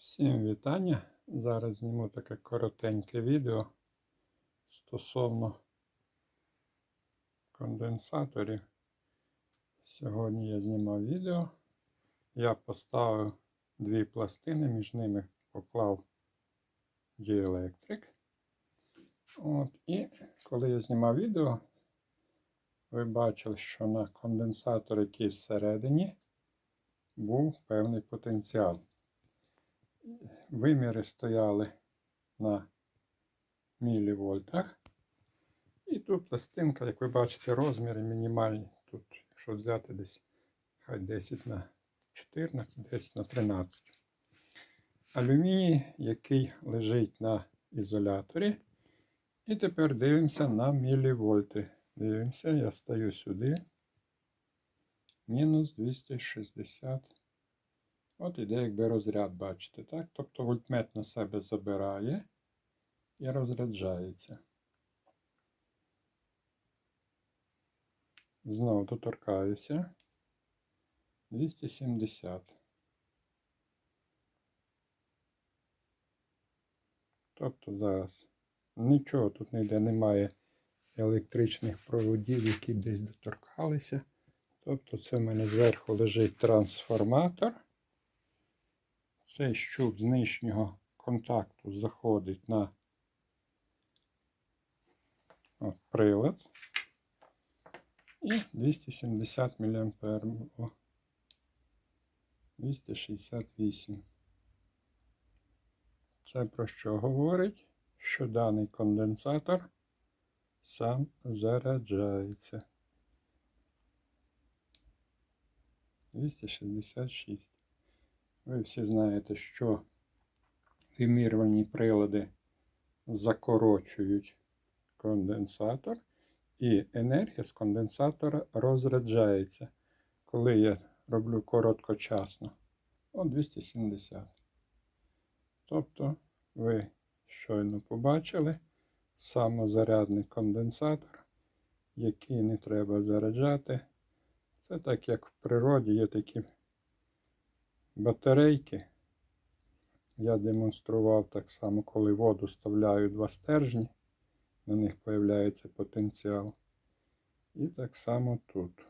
Всім вітання. Зараз зніму таке коротеньке відео стосовно конденсаторів. Сьогодні я знімав відео. Я поставив дві пластини, між ними поклав діелектрик. От, і коли я знімав відео, ви бачили, що на конденсатор, який всередині, був певний потенціал. Виміри стояли на мілівольтах. І тут пластинка, як ви бачите, розміри мінімальні. Тут, якщо взяти десь хай 10 на 14, 10 на 13. Алюміній, який лежить на ізоляторі. І тепер дивимося на мілівольти. Дивимося, я стаю сюди. Мінус 260. От іде якби розряд, бачите, так? Тобто вольтмет на себе забирає і розряджається. Знову доторкаюся. 270. Тобто зараз нічого тут ніде немає електричних проводів, які десь доторкалися. Тобто це в мене зверху лежить трансформатор. Цей щуп з нижнього контакту заходить на от, прилад. І 270 мА. 268. Це про що говорить? Що даний конденсатор сам заряджається. 266. Ви всі знаєте, що вимірювальні прилади закорочують конденсатор, і енергія з конденсатора розряджається, коли я роблю короткочасно. О 270. Тобто, ви щойно побачили самозарядний конденсатор, який не треба заряджати. Це так як в природі є такі батарейки. Я демонстрував так само, коли воду вставляю два стержні, на них з'являється потенціал. І так само тут.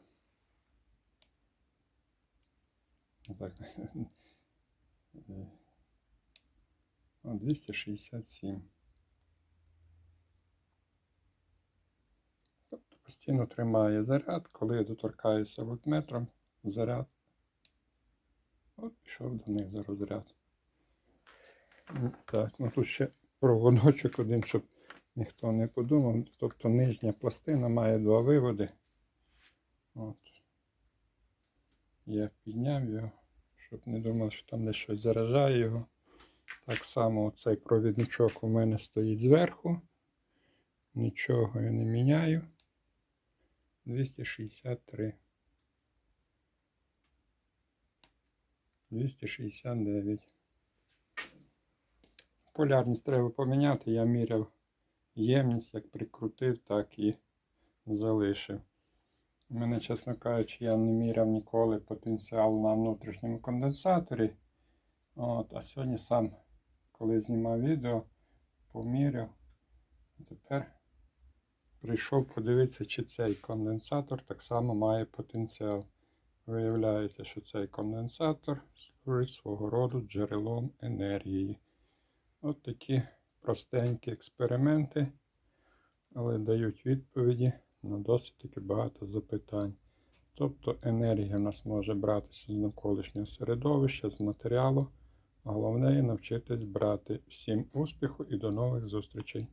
Так. 267. Тобто постійно тримає заряд, коли я доторкаюся вольтметром, заряд От пішов до них за розряд. Ну, Так, ну тут ще проводочок один, щоб ніхто не подумав. Тобто нижня пластина має два виводи. От. Я підняв його, щоб не думав, що там десь щось заражає його. Так само цей провідничок у мене стоїть зверху. Нічого я не міняю. 263. 269. Полярність треба поміняти. Я міряв ємність, як прикрутив, так і залишив. У мене, чесно кажучи, я не міряв ніколи потенціал на внутрішньому конденсаторі. От, А сьогодні сам, коли знімав відео, поміряв. Тепер прийшов подивитися, чи цей конденсатор так само має потенціал. Виявляється, що цей конденсатор служить свого роду джерелом енергії. От такі простенькі експерименти, але дають відповіді на досить таки багато запитань. Тобто енергія в нас може братися з навколишнього середовища, з матеріалу. Головне навчитись брати всім успіху і до нових зустрічей.